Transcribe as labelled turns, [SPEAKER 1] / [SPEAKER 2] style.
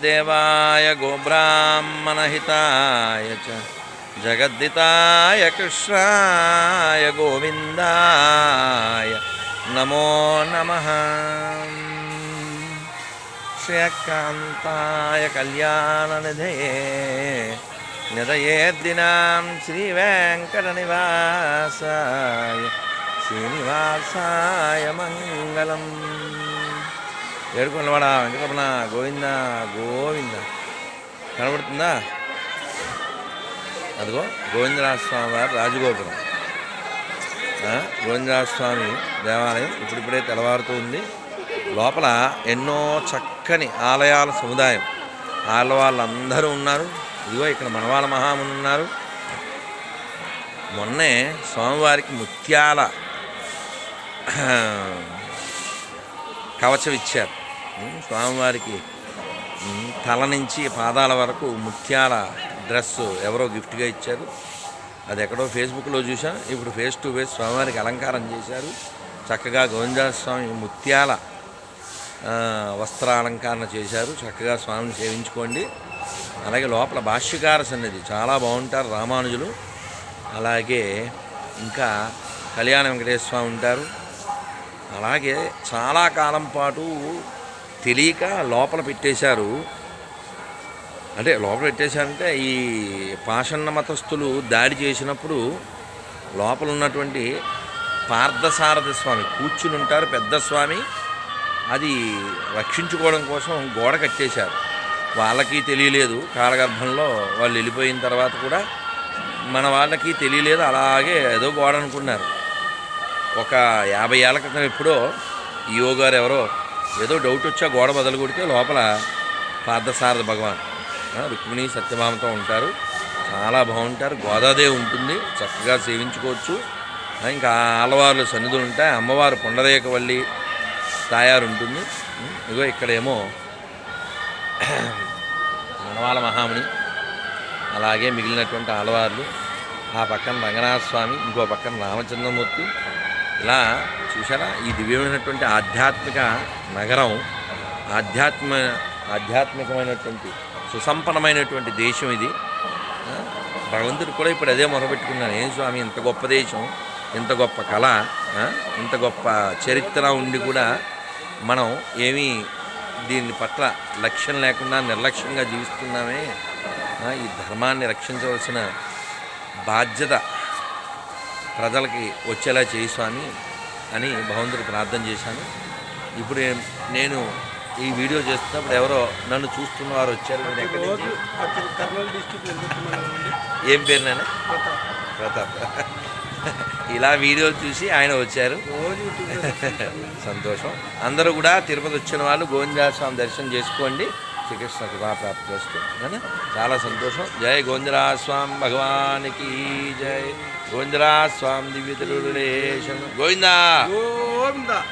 [SPEAKER 1] దేవాయ గోబ్రాహ్మణహితాయ చ జగద్దితాయ కృష్ణాయ గోవిందాయ నమో నమ శ్రేయకాంతాయ కళ్యాణనిధయే నిదయేద్దినాం శ్రీవేంకటనివాసాయ శ్రీనివాసాయ మంగళం ఏడుకున్నవాడా వెంకటరమణ గోవింద గోవింద? కనబడుతుందా? అదిగో గోవిందరాజస్వామి వారి రాజగోపురం. గోవిందరాజస్వామి గోవిందరాజ స్వామి దేవాలయం ఇప్పుడిప్పుడే తెల్లవారుతూ ఉంది. లోపల ఎన్నో చక్కని ఆలయాల సముదాయం. ఆలవాళ్ళందరూ ఉన్నారు. ఇదిగో ఇక్కడ మనవాళ్ళ మహాముని ఉన్నారు. మొన్నే స్వామివారికి ముత్యాల కవచం ఇచ్చారు. స్వామివారికి తల నుంచి పాదాల వరకు ముత్యాల డ్రెస్ ఎవరో గిఫ్ట్గా ఇచ్చారు. అది ఎక్కడో ఫేస్బుక్లో చూసాం ఇప్పుడు ఫేస్ టు ఫేస్ స్వామివారికి అలంకారం చేశారు. చక్కగా గోవిందాస్వామి ముత్యాల వస్త్ర వస్త్రాలంకరణ చేశారు. చక్కగా స్వామిని సేవించుకోండి. అలాగే లోపల భాష్యకార సన్నిధి చాలా బాగుంటారు రామానుజులు. అలాగే ఇంకా కళ్యాణ వెంకటేశ్వర స్వామి ఉంటారు. అలాగే చాలా కాలం పాటు తెలియక లోపల పెట్టేశారు. అంటే లోపల పెట్టేశారంటే ఈ పాషన్న మతస్థులు దాడి చేసినప్పుడు లోపల ఉన్నటువంటి పార్థసారథి స్వామి కూర్చుని ఉంటారు పెద్ద స్వామి. అది రక్షించుకోవడం కోసం గోడ కట్టేశారు. వాళ్ళకి తెలియలేదు కాలగర్భంలో వాళ్ళు వెళ్ళిపోయిన తర్వాత కూడా మన వాళ్ళకి తెలియలేదు అలాగే ఏదో గోడ అనుకున్నారు. ఒక యాభై ఏళ్ళ క్రితం ఎప్పుడో ఈఓ గారు ఎవరో ఏదో డౌట్ వచ్చా గోడ బదులు కొడితే లోపల పార్థసారథ భగవాన్. రుక్మిణి సత్యభామతో ఉంటారు. చాలా బాగుంటారు. గోదాదేవి ఉంటుంది. చక్కగా సేవించుకోవచ్చు. ఇంకా ఆలవార్లు సన్నిధులు ఉంటాయి. అమ్మవారు పుండరేకవల్లి తాయారు ఉంటుంది. ఇగో ఇక్కడేమో మనవాల మహాముని. అలాగే మిగిలినటువంటి ఆలవార్లు. ఆ పక్కన రంగనాథ స్వామి ఇంకో పక్కన రామచంద్రమూర్తి. ఇలా చూసారా ఈ దివ్యమైనటువంటి ఆధ్యాత్మిక నగరం ఆధ్యాత్మ ఆధ్యాత్మికమైనటువంటి సుసంపన్నమైనటువంటి దేశం ఇది. భగవంతుడు కూడా ఇప్పుడు అదే మొరపెట్టుకున్నాను ఏం స్వామి ఇంత గొప్ప దేశం ఇంత గొప్ప కళ ఇంత గొప్ప చరిత్ర ఉండి కూడా మనం ఏమీ దీని పట్ల లక్ష్యం లేకుండా నిర్లక్ష్యంగా జీవిస్తున్నామే. ఈ ధర్మాన్ని రక్షించవలసిన బాధ్యత ప్రజలకి వచ్చేలా చేయి స్వామి అని భగవంతుడు ప్రార్థన చేశాను. ఇప్పుడు నేను ఈ వీడియో చేస్తున్నప్పుడు ఎవరో నన్ను చూస్తున్న వారు వచ్చారు ఎక్కడి నుంచి? ఏం పేరు నాన్న? ప్రతాప్. ఇలా వీడియోలు చూసి ఆయన వచ్చారు. సంతోషం. అందరూ కూడా తిరుపతి వచ్చిన వాళ్ళు గోవిందా స్వామి దర్శనం చేసుకోండి. శ్రీకృష్ణ కృపాప్రాప్తి చేస్తుంది చాలా సంతోషం. జయ గోవిందరాస్వాం భగవానికి జయ గోవింద్రాస్వామి దివ్య తెలుగుదేశం గోవిందా!
[SPEAKER 2] గోవిందా!